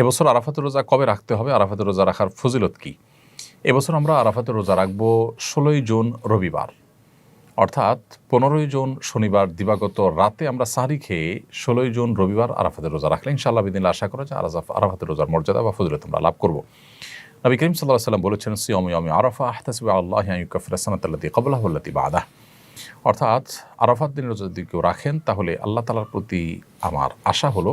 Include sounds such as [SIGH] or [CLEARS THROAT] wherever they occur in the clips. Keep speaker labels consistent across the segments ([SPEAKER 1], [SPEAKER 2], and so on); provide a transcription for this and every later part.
[SPEAKER 1] এবছর আরাফাতের রোজা কবে রাখতে হবে? আরাফাতের রোজা রাখার ফজিলত কি? এবছর আমরা আরাফাতের রোজা রাখব ষোলোই জুন রবিবার। অর্থাৎ পনেরোই জুন শনিবার দিবাগত রাতে আমরা সাহারি খেয়ে ষোলোই জুন রবিবার আরাফাতের রোজা রাখলে ইনশাআল্লাহ বিদিন আশা করা যায় আরাজাফ আরাফাতের রোজার মর্যাদা বা ফজিলত আমরা লাভ করব। নবী করিম সাল্লাহ সাল্লাম বলেছেন, সিয়মি অমি আরফা আহতাসিবা আল্লাহ ইউকাফিরাসানাতাল্লাতি কবলাহুল্লাতি বাদা অর্থাৎ আরাফাত দিনের রোজা যদি কেউ রাখেন, তাহলে আল্লাহ তালার প্রতি আমার আশা হলো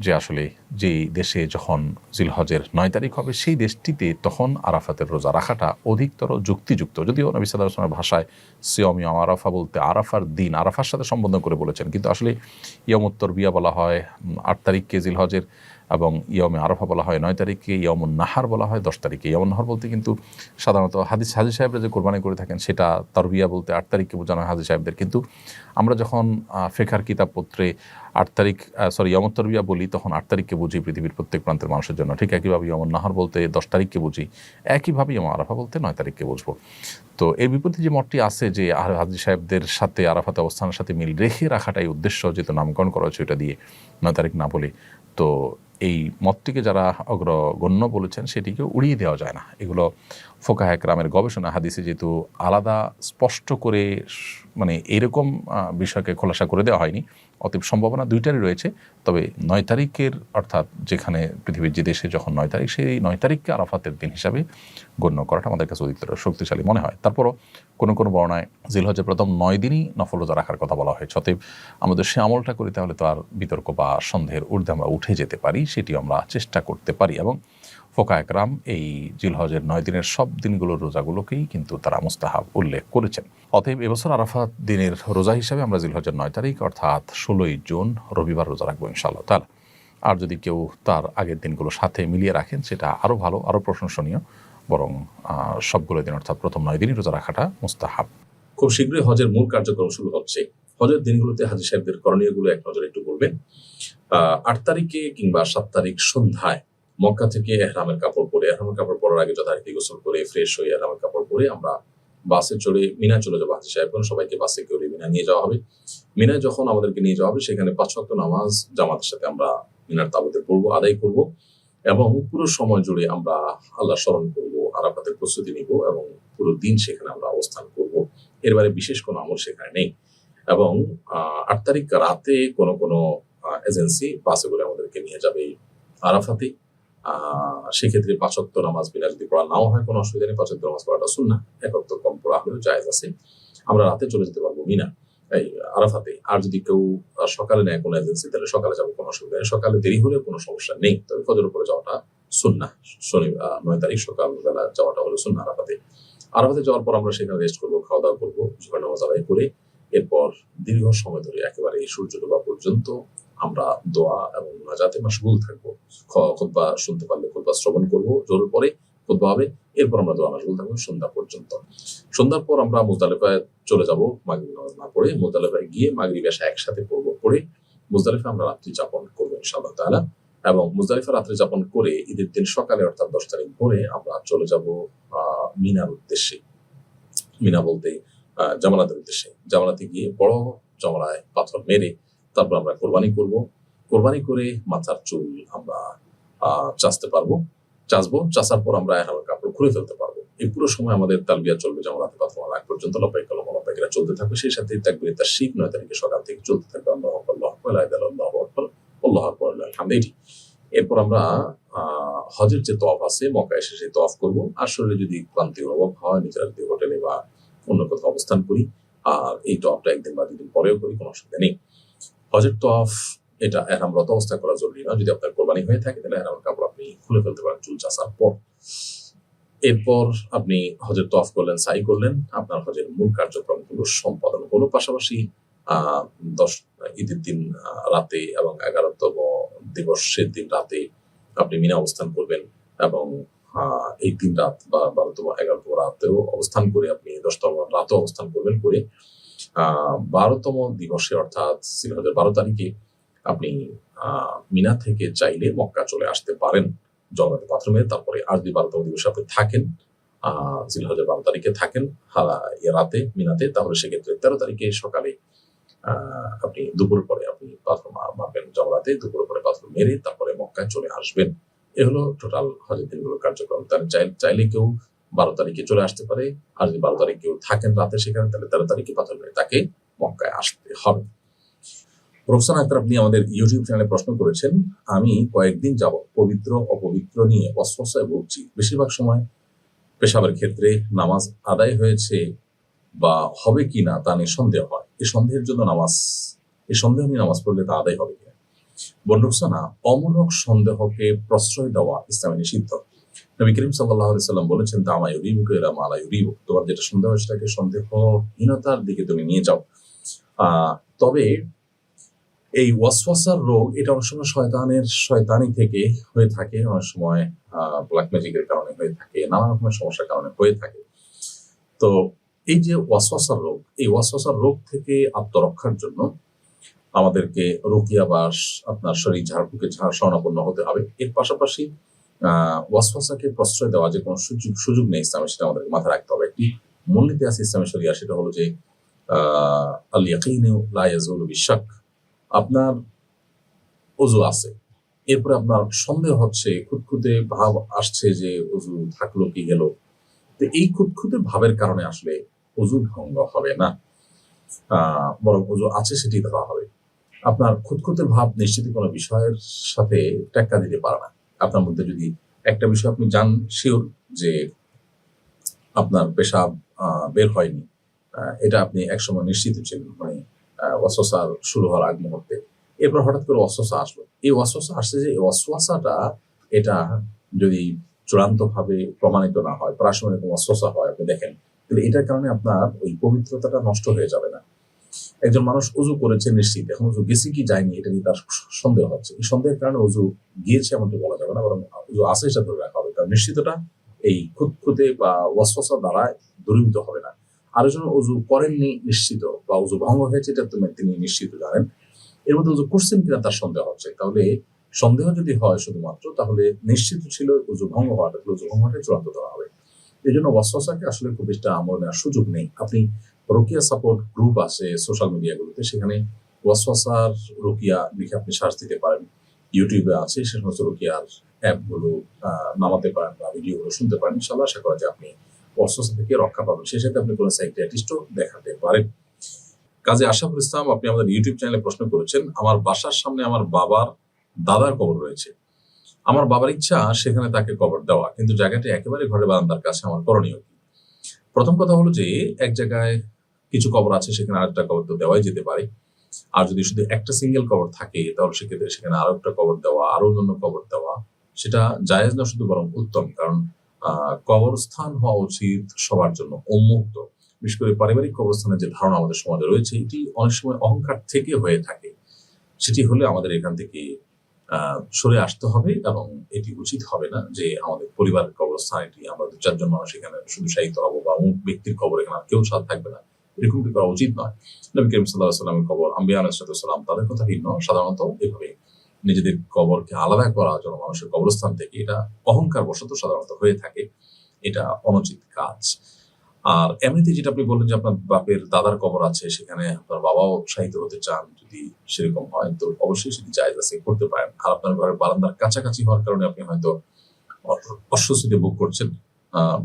[SPEAKER 1] যে আসলে যে দেশে যখন জিলহজের নয় তারিখ হবে, সেই দেশটিতে তখন আরাফাতের রোজা রাখাটা অধিকতর যুক্তিযুক্ত। যদিও নবী সাল্লাহ আসলামের ভাষায় সিয়মি আরাফা বলতে আরাফার দিন, আরাফার সাথে সম্বোধন করে বলেছেন। কিন্তু আসলে ইয়মোত্তর বিয়া বলা হয় আট তারিখকে জিলহজের এবং ইয়মে আরফা বলা হয় নয় তারিখে ইয়মুন নাহার বলা হয় দশ তারিখে ইয়মুন নাহার বলতে কিন্তু সাধারণত হাদিস হাজি সাহেবরা যে কোরবানি করে থাকেন সেটা তরবিয়া বলতে আট তারিখকে বোঝানো হয় হাজি সাহেবদের। কিন্তু আমরা যখন ফেখার কিতাবপত্রে আট তারিখ সরি ইয়মত তরবিয়া বলি, তখন আট তারিখকে বুঝি পৃথিবীর প্রত্যেক প্রান্তের মানুষের জন্য। ঠিক একইভাবে ইয়মন নাহার বলতে দশ তারিখকে বুঝি, একইভাবে ইয়ম আরাফা বলতে নয় তারিখকে বুঝব। তো এর বিপরীতে যে মতটি আছে যে হাজি সাহেবদের সাথে আরাফাতে অবস্থানের সাথে মিল রেখে রাখাটাই উদ্দেশ্য, যেহেতু নামকরণ করা হয়েছে ওইটা দিয়ে নয় তারিখ না বলে। তো এই মতটিকে যারা অগ্রগণ্য বলেছেন, সেটিকে উড়িয়ে দেওয়া যায় না। এগুলো ফোকাহ একরামের গবেষণা হাদিসে যেহেতু আলাদা স্পষ্ট করে মানে এরকম বিষয়কে খোলাসা করে দেওয়া হয়নি। অতএব সম্ভাবনা দুইটারই রয়েছে। তবে নয় তারিখের, অর্থাৎ যেখানে পৃথিবীর যে দেশে যখন নয় তারিখ, সেই নয় তারিখকে আরাফাতের দিন হিসাবে গণ্য করাটা আমাদের কাছে অধিকতর শক্তিশালী মনে হয়। তারপরও কোনো কোনো বর্ণায় জিলহজের প্রথম নয় দিনই নফল রোজা রাখার কথা বলা হয়েছে। অতএব আমাদের সে আমলটা করি, তাহলে তো আর বিতর্ক বা সন্দেহের ঊর্ধ্বে আমরা উঠে যেতে পারি। সেটি আমরা চেষ্টা করতে পারি এবং ফোকা একরাম এই জিলহজের নয় দিনের সব দিনগুলোর রোজাগুলোকেই কিন্তু তারা মুস্তাহাব উল্লেখ করেছেন। অতএব এবছর আরাফাত দিনের রোজা হিসাবে আমরা জিলহজের নয় তারিখ অর্থাৎ ষোলোই জুন রবিবার রোজা রাখব ইনশাআল্লাহ তালা আর যদি কেউ তার আগের দিনগুলো সাথে মিলিয়ে রাখেন, সেটা আরও ভালো আরও প্রশংসনীয়, বরং সবগুলো দিন অর্থাৎ প্রথম নয় দিনই রোজা রাখাটা মুস্তাহাব।
[SPEAKER 2] খুব শীঘ্রই হজের মূল কার্যক্রম শুরু হচ্ছে। হজের দিনগুলোতে হাজি সাহেবদের করণীয়গুলো এক নজরে একটু বলবেন। আট তারিখে কিংবা সাত তারিখ সন্ধ্যায় মক্কা থেকে এহরামের কাপড় পরে, এহরামের কাপড় পরার আগে যথারীতি গোসল করে ফ্রেশ হয়ে এহরামের কাপড় পরে আমরা বাসে চড়ে মিনা চলে যাব হাজি সাহেব। সবাইকে বাসে করে মিনা নিয়ে যাওয়া হবে। মিনায় যখন আমাদেরকে নিয়ে যাওয়া হবে, সেখানে পাঁচ ওয়াক্ত নামাজ জামাতের সাথে আমরা মিনার তাবুতে পড়ব, আদায় করব এবং পুরো সময় জুড়ে আমরা আল্লাহ স্মরণ করব, আরাফাতের প্রস্তুতি নিব এবং পুরো দিন সেখানে আমরা অবস্থান করব। এর বিশেষ কোনো আমল সেখানে নেই। এবং আট তারিখ রাতে কোনো কোনো এজেন্সি বাসে করে আমাদেরকে নিয়ে যাবে আরাফাতে। সেক্ষেত্রে পাঁচত্ব নামাজ বিনা যদি পড়া নাও হয়, কোনো অসুবিধা নেই পাঁচত্ব নামাজ পড়াটা শুননা একত্র কম পড়া হলেও জায়েজ আছে। আমরা রাতে চলে যেতে পারব, মিনা, এই আরাফাতে। আর যদি কেউ সকালে নেয় কোনো এজেন্সি, তাহলে সকালে যাব, কোনো অসুবিধা নেই। সকালে দেরি হলে কোনো সমস্যা নেই। তবে ফজর উপরে যাওয়াটা শুননা শনি নয় তারিখ সকালবেলা যাওয়াটা হলো শুননা আরাফাতে। আরাফাতে যাওয়ার পর আমরা সেখানে রেস্ট করব, খাওয়া দাওয়া করব জোগাড় নামাজ আদায় করে এরপর দীর্ঘ সময় ধরে একেবারে সূর্য ডোবা পর্যন্ত আমরা দোয়া এবং নাজাতে মাসগুল থাকব। খ- খুতবা শুনতে পারলে খুতবা শ্রবণ করব জোর পরে খুতবা হবে, এরপর আমরা দোয়া মাসগুল থাকব সন্ধ্যা পর্যন্ত। সন্ধ্যার পর আমরা মুজদালিফায় চলে যাব, মাগরিব নামাজ না পড়ে মুজদালিফায় গিয়ে মাগরিব এসে একসাথে পড়ব, পড়ে মুজদালিফা আমরা রাত্রি যাপন করব ইনশাআল্লাহ তাআলা। এবং মুজদালিফা রাত্রি যাপন করে ঈদের দিন সকালে অর্থাৎ দশ তারিখ ভোরে আমরা চলে যাব মিনার উদ্দেশ্যে। মিনা বলতে জামানাতের উদ্দেশ্যে। জামানাতে গিয়ে বড় জমরায় পাথর মেরে তারপর আমরা কোরবানি করব। কোরবানি করে মাথার চুল আমরা চাচতে পারব। চাচবো চাচার পর আমরা এহরামের কাপড় খুলে ফেলতে পারব। এই পুরো সময় আমাদের তালবিয়া চলবে জামানাতে পাথর আগ পর্যন্ত লপাই কলম লপাইকরা চলতে থাকবে। সেই সাথে তাকবির তার শিখ নয় তারিখে সকাল থেকে চলতে থাকবে। আল্লাহ আকবার, আল্লাহু আকবার, আল্লাহু আকবার, আলহামদুলিল্লাহ, এটি। এরপর আমরা হজের যে তফ আছে মক্কা এসে সেই তফ করব। শরীরে যদি ক্লান্তি অনুভব হয় নিজের যদি হোটেলে বা অন্য কোথাও অবস্থান করি, আর এই তফটা একদিন বা দুদিন পরেও করি, কোনো অসুবিধা নেই। হজের তফ
[SPEAKER 1] এটা এহরামরত অবস্থা করা জরুরি না। যদি আপনার কোরবানি হয়ে থাকে, তাহলে এহরামের কাপড় আপনি খুলে ফেলতে পারেন চুল চাষার পর। এরপর আপনি হজের তফ করলেন, সাই করলেন। আপনার হজের মূল কার্যক্রমগুলো সম্পাদন হলো। পাশাপাশি দশ, ঈদের দিন রাতে এবং এগারোতম দিবসের দিন রাতে আপনি মিনা অবস্থান করবেন এবং এই তিন রাত বা বারোতম এগারোতম রাতেও অবস্থান করে আপনি দশতম রাতেও অবস্থান করবেন করে আহ বারোতম দিবসে অর্থাৎ সিলহজের বারো তারিখে আপনি মিনা থেকে চাইলে মক্কা চলে আসতে পারেন। জগন্নাথ বাথরুমে, তারপরে আর যদি বারোতম দিবসে আপনি থাকেন জিলহজের বারো তারিখে থাকেন রাতে, মিনাতে, তাহলে সেক্ষেত্রে তেরো তারিখে সকালে আপনি দুপুর পরে আপনি পাথর মারবেন জগরাতে দুপুর পরে পাথর মেরে তারপরে মক্কায় চলে আসবেন। এ হলো টোটাল হজের দিনগুলো কার্যক্রম। তার চাইলে কেউ বারো তারিখে চলে আসতে পারে, আর যদি বারো তারিখ কেউ থাকেন রাতে সেখানে, তাহলে তেরো তারিখে পাথর করে তাকে মক্কায় আসতে হবে। রোকসান আক্তার, আপনি আমাদের ইউটিউব চ্যানেলে প্রশ্ন করেছেন, আমি কয়েকদিন যাব পবিত্র, অপবিত্র নিয়ে অস্বস্থায় ভুগছি বেশিরভাগ সময় পেশাবের ক্ষেত্রে নামাজ আদায় হয়েছে বা হবে কি না তা নিয়ে সন্দেহ হয়। এই সন্দেহের জন্য নামাজ এই সন্দেহ নিয়ে নামাজ পড়লে তা আদায় হবে বন্ডুকসানা অমূলক সন্দেহকে প্রশ্রয় দেওয়া ইসলামে নিষিদ্ধ। নবী করিম সাল্লাহ বলেছেন, তা আমায় ইউরিবুক, এরা তোমার যেটা সন্দেহ, সেটাকে সন্দেহহীনতার দিকে তুমি নিয়ে যাও। তবে এই ওয়াসওয়াসার রোগ, এটা অনেক সময় শয়তানের, শয়তানি থেকে হয়ে থাকে, অনেক সময় ব্ল্যাক ম্যাজিকের কারণে হয়ে থাকে, নানা রকমের সমস্যার কারণে হয়ে থাকে। তো এই যে ওয়াসওয়াসার রোগ, এই ওয়াসওয়াসার রোগ থেকে আত্মরক্ষার জন্য আমাদেরকে রোকিয়া বা আপনার শরীর ঝাড়ফুঁকে ঝাড় স্বর্ণাপন্ন হতে হবে। এর পাশাপাশি, আহ, ওয়াসওয়াসাকে প্রশ্রয় দেওয়া যে কোনো সুযোগ সুযোগ নেই ইসলামে, সেটা আমাদেরকে মাথায় রাখতে হবে। একটি মূলনীতি আছে ইসলামে শরিয়া, সেটা হলো যে আল ইয়াকিনু লা বিশাক। আপনার অজু আছে। এরপরে আপনার সন্দেহ হচ্ছে, খুঁতখুঁতে ভাব আসছে যে অজু থাকল কি গেল। তো এই খুঁতখুঁতে ভাবের কারণে আসলে অজু ভঙ্গ হবে না। বরং অজু আছে সেটি ধরা হবে। আপনার খুঁতখুঁতে ভাব নিশ্চিত কোনো বিষয়ের সাথে টেক্কা দিতে পারে না। আপনার মধ্যে যদি একটা বিষয় আপনি জান শিওর যে আপনার আহ, বের হয়নি এটা আপনি একসময় নিশ্চিত ছিলেন মানে অস্বসা শুরু হওয়ার আগ মুহূর্তে। এরপর হঠাৎ করে অস্বসা আসলো। এই অস্বসা আসছে যে এই অস্বসাটা এটা যদি চূড়ান্ত ভাবে প্রমাণিত না হয় প্রায় সময় এরকম অস্বসা হয় আপনি দেখেন তাহলে এটার কারণে আপনার ওই পবিত্রতাটা নষ্ট হয়ে যাবে না। একজন মানুষ উজু করেছে নিশ্চিত, এখন উজু গেছে কি যায়নি, এটা নিয়ে তার সন্দেহ হচ্ছে। এই সন্দেহের কারণে উজু গিয়েছে এমনটি বলা যাবে না, বরং উজু আছে সেটা ধরে রাখা হবে, কারণ নিশ্চিতটা এই খুঁতখুঁতে বা ওয়াসওয়াসা দ্বারা দূরীভূত হবে না। আরেকজন উজু করেননি নিশ্চিত বা উজু ভঙ্গ হয়েছে, এটা তুমি, তিনি নিশ্চিত জানেন। এর মধ্যে উজু করছেন কিনা তার সন্দেহ হচ্ছে। তাহলে সন্দেহ যদি হয় শুধুমাত্র, তাহলে নিশ্চিত ছিল উজু ভঙ্গ হওয়াটা উজু ভঙ্গ হওয়াটা চূড়ান্ত ধরা হবে। এই জন্য ওয়াসওয়াসাকে আসলে খুব বেশি আমল নেওয়ার সুযোগ নেই। আপনি রোকিয়া সাপোর্ট গ্রুপ আছে সোশ্যাল মিডিয়াগুলোতে। সেখানে ওয়াসওয়াসার রোকিয়া লিখে আপনি সার্চ দিতে পারেন। ইউটিউবে আছে, সে সমস্ত রোকিয়ার অ্যাপগুলো নামাতে পারেন বা ভিডিওগুলো শুনতে পারেন। ইনশাল্লাহ আশা করা যায় আপনি অস্বস্থ থেকে রক্ষা পাবেন। সেই সাথে আপনি কোনো সাইকিয়াট্রিস্টও দেখাতে পারেন। কাজে আশাফুল ইসলাম, আপনি আমাদের ইউটিউব চ্যানেলে প্রশ্ন করেছেন, আমার বাসার সামনে আমার বাবার দাদার কবর রয়েছে। আমার বাবার ইচ্ছা সেখানে তাকে কবর দেওয়া, কিন্তু জায়গাটি একেবারে ঘরে বারান্দার কাছে, আমার করণীয় প্রথম কথা হলো যে, এক জায়গায় কিছু কবর আছে, সেখানে আরেকটা কবর তো দেওয়াই যেতে পারে। আর যদি শুধু একটা সিঙ্গেল কবর থাকে, তাহলে সেক্ষেত্রে সেখানে আরও একটা কবর দেওয়া, আরও অন্যান্য কবর দেওয়া, সেটা জায়েজ না শুধু বরং উত্তম। কারণ কবরস্থান হওয়া উচিত সবার জন্য উন্মুক্ত। বিশেষ করে পারিবারিক কবরস্থানের যে ধারণা আমাদের সমাজে রয়েছে, এটি অনেক সময় অহংকার থেকে হয়ে থাকে। সেটি হলে আমাদের এখান থেকে সরে আসতে হবে এবং এটি উচিত হবে না যে আমাদের পরিবারের কবরস্থান, এটি আমরা দু চারজন মানুষ এখানে শুধু সাহিত্য হব বা অমুক ব্যক্তির কবর এখানে কেউ সাথ থাকবে না। এরকমটি করা উচিত নয়। নবী করিম সাল্লাহ সাল্লামের কবর, আম্বিয়া আলাইসালাম তাদের কথা ভিন্ন। সাধারণত এভাবে নিজেদের কবরকে আলাদা করা, যেন মানুষের কবরস্থান থেকে এটা অহংকার বশত সাধারণত হয়ে থাকে, এটা অনুচিত কাজ। আর এমনিতে যেটা আপনি বললেন যে আপনার বাপের দাদার কবর আছে, সেখানে আপনার বাবাও শাহিত হতে চান যদি সেরকম হয়, তো অবশ্যই সেটি জায়জ আছে, করতে পারেন। আর আপনার ঘরের বারান্দার কাছাকাছি হওয়ার কারণে আপনি হয়তো অস্বস্তিতে ভোগ করছেন।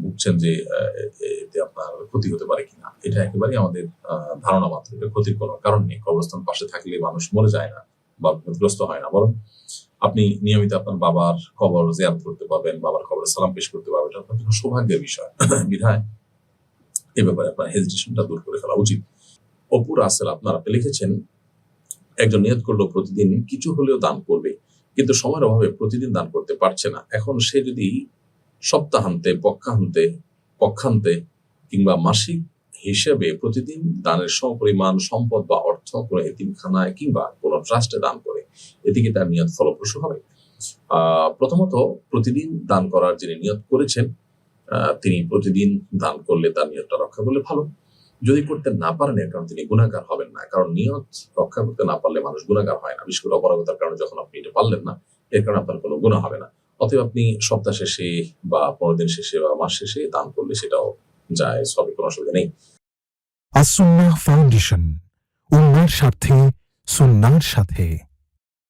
[SPEAKER 1] ভুগছেন যে এতে আপনার ক্ষতি হতে পারে কিনা? এটা একেবারেই আমাদের ধারণা মাত্র। এটা ক্ষতির কোনো কারণ নেই। কবরস্থান পাশে থাকলে মানুষ মরে যায় না বা বিপদগ্রস্ত হয় না। বরং আপনি নিয়মিত আপনার বাবার কবর জিয়ারত করতে পারবেন, বাবার কবরে সালাম পেশ করতে পারবেন। এটা আপনার জন্য সৌভাগ্যের বিষয়। [CLEARS THROAT] বিধায় এ ব্যাপারে আপনার হেজিটেশনটা দূর করে ফেলা উচিত। অপুর আসেল আপনারা লিখেছেন, একজন নিয়ত করল প্রতিদিন, কিছু হলেও দান করবে। কিন্তু সময়ের অভাবে প্রতিদিন দান করতে পারছে না। এখন সে যদি সপ্তাহান্তে, পক্ষান্তে পক্ষান্তে কিংবা মাসিক হিসেবে প্রতিদিন দানের সমপরিমাণ সম্পদ বা অর্থ কোনো এতিমখানায় কিংবা কোনো ট্রাস্টে দান করে। এদিকে তার নিয়ত ফলপ্রসূ হবে। প্রথমত প্রতিদিন দান করার যিনি নিয়ত করেছেন তিনি প্রতিদিন দান করলে তার নিয়তটা রক্ষা করলে ভালো। যদি করতে না পারেন এর কারণে তিনি গুণাগার হবেন না। কারণ নিয়ত রক্ষা করতে না পারলে মানুষ গুণাগার হয় না। বিশেষ করে অপারগতার কারণে যখন আপনি এটা পারলেন না, এর কারণে আপনার কোনো গুণা হবে না। অতএব আপনি সপ্তাহ শেষে বা পনেরো দিন শেষে বা মাস শেষে দান করলে সেটাও যায় সবই কোনো অসুবিধা নেই।
[SPEAKER 3] আসুন্না ফাউন্ডেশন উন্নার স্বার্থে সুন্নার সাথে।